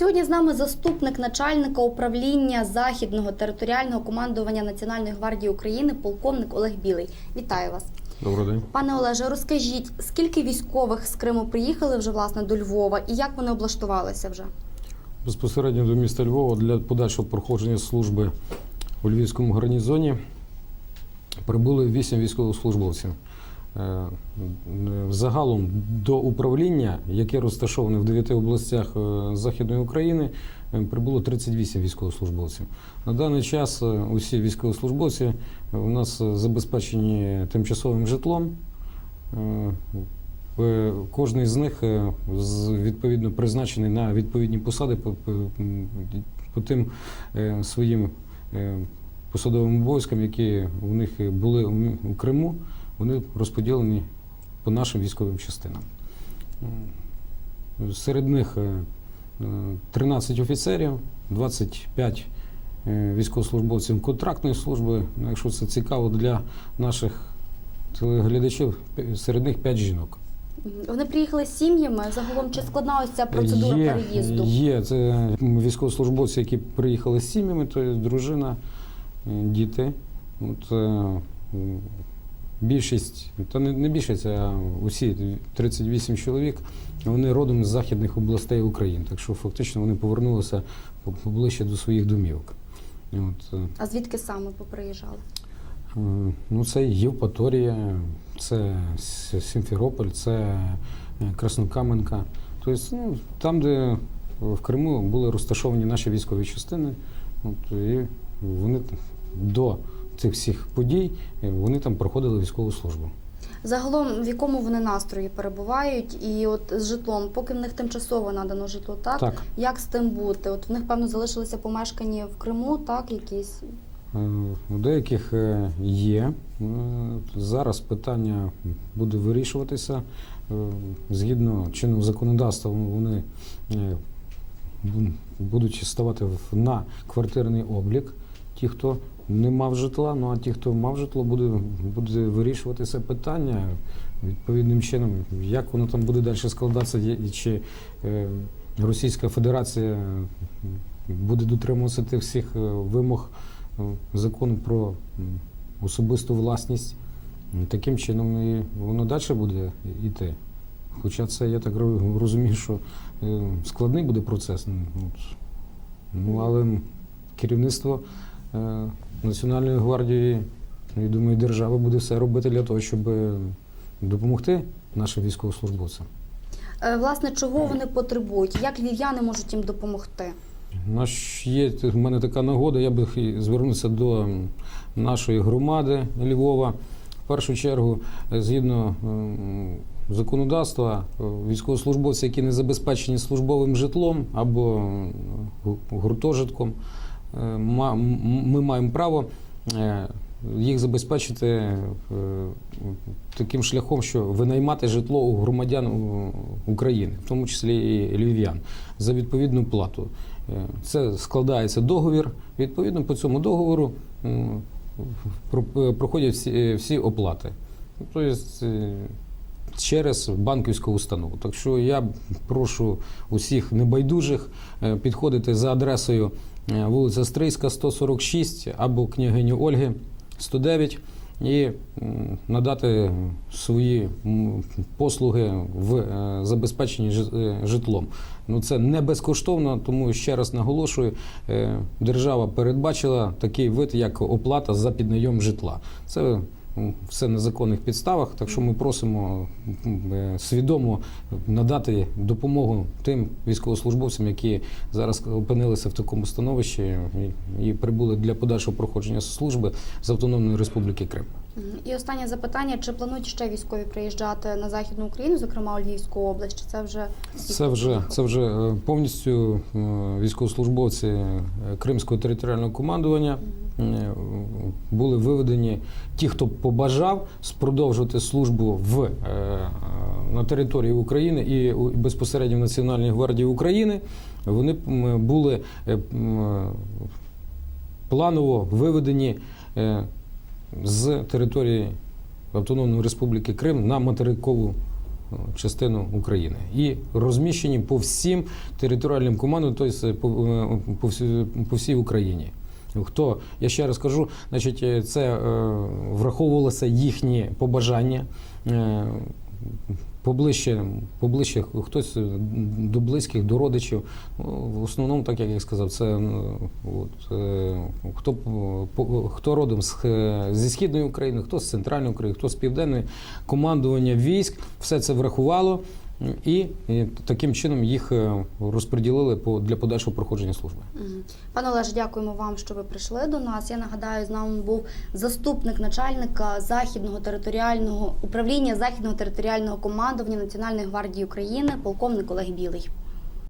Сьогодні з нами заступник начальника управління західного територіального командування Національної гвардії України, полковник Олег Білий. Вітаю вас, Добрий день. пане Олеже. Розкажіть, скільки військових з Криму приїхали вже власне до Львова і як вони облаштувалися вже? Безпосередньо до міста Львова для подальшого проходження служби у Львівському гарнізоні прибули 8 військовослужбовців. Е, Загалом до управління, яке розташоване в 9 областях е, Західної України, е, прибуло 38 військовослужбовців. На даний час усі військовослужбовці у нас забезпечені тимчасовим житлом. Кожний з них відповідно призначений на відповідні посади по, тим своїм посадовим обов'язкам, які у них були у Криму, вони розподілені по нашим військовим частинам. Серед них е, е, 13 офіцерів, 25 е, військовослужбовців контрактної служби. Ну, Якщо це цікаво для наших телеглядачів, серед них 5 жінок. Вони приїхали з сім'ями. Загалом чи складна ось ця процедура є, переїзду? Є це військовослужбовці, які приїхали з сім'ями, то є дружина, е, діти. От, е, більшість, не, не більшість, а усі 38 чоловік, вони родом з західних областей України. Так що фактично вони повернулися поближче до своїх домівок. От, е, А звідки саме поприїжджали? Е, Ну, це Євпаторія, це Сімферополь, це е, Краснокаменка. Тобто, ну, там, де в Криму були розташовані наші військові частини, от, і вони до цих всіх подій е, вони там проходили військову службу. Загалом в якому вони настрої перебувають, і от з житлом, поки в них тимчасово надано житло, так? Так, Як з тим бути? От в них певно залишилися помешкані в Криму, так якісь е, у деяких е, є. Зараз питання буде вирішуватися. Згідно чинного законодавства, вони будуть ставати на квартирний облік. Ті, хто не мав житла, ну а ті, хто мав житло, буде, буде вирішуватися питання відповідним чином, як воно там буде далі складатися, і чи е, Російська Федерація буде дотримуватися тих всіх е, вимог е, закону про особисту власність. Таким чином і воно далі буде йти. Хоча це, я так розумію, що складний буде процес. Ну. Ну, але керівництво Національної гвардії, я думаю, держава буде все робити для того, щоб е, допомогти нашим військовослужбовцям. Е, власне чого вони потребують? Як львів'яни можуть їм допомогти? Наш є в мене така нагода, я би звернувся до нашої громади Львова. В першу чергу, е, згідно законодавства, е, військовослужбовці, які не забезпечені службовим житлом або гуртожитком, е, ми маємо право е, їх забезпечити е, таким шляхом, що винаймати житло у громадян України, в тому числі і львів'ян, за відповідну плату. Е, Це складається договір. Відповідно, по цьому договору е, проходять всі, е, оплати. Тобто е, через банківську установу. Так що я прошу усіх небайдужих е, підходити за адресою е, вулиця Стрийська, 146 або княгині Ольги 109 і надати свої послуги в е, забезпеченні житлом. Ну це не безкоштовно, тому ще раз наголошую, держава передбачила такий вид, як оплата за піднайом житла. Це все на законних підставах, так що ми просимо е, свідомо надати допомогу тим військовослужбовцям, які зараз опинилися в такому становищі і, прибули для подальшого проходження служби з Автономної Республіки Крим. І останнє запитання: чи планують ще військові приїжджати на західну Україну, зокрема у Львівську область? Чи це вже Це вже це вже е, повністю е, військовослужбовці Кримського територіального командування були виведені. Ті, хто побажав продовжувати службу в е, на території України і безпосередньо в Національній гвардії України, вони були е, планово виведені е, з території Автономної Республіки Крим на материкову е, частину України і розміщені по всім територіальним командам, тобто е, по всій Україні. Хто я ще раз кажу, значить, е, це е, враховувалося їхні побажання. Е, Поближче, поближче хтось до близьких, до родичів. Ну, В основному, так як я сказав, це от, хто, хто родом з, зі східної України, хто з центральної України, хто з південної командування військ, все це врахувало і, таким чином їх е, розподілили по для подальшого проходження служби. Пане Олеже, дякуємо вам, що ви прийшли до нас. Я нагадаю, з нами був заступник начальника західного територіального управління західного територіального командування Національної гвардії України, полковник Олег Білий.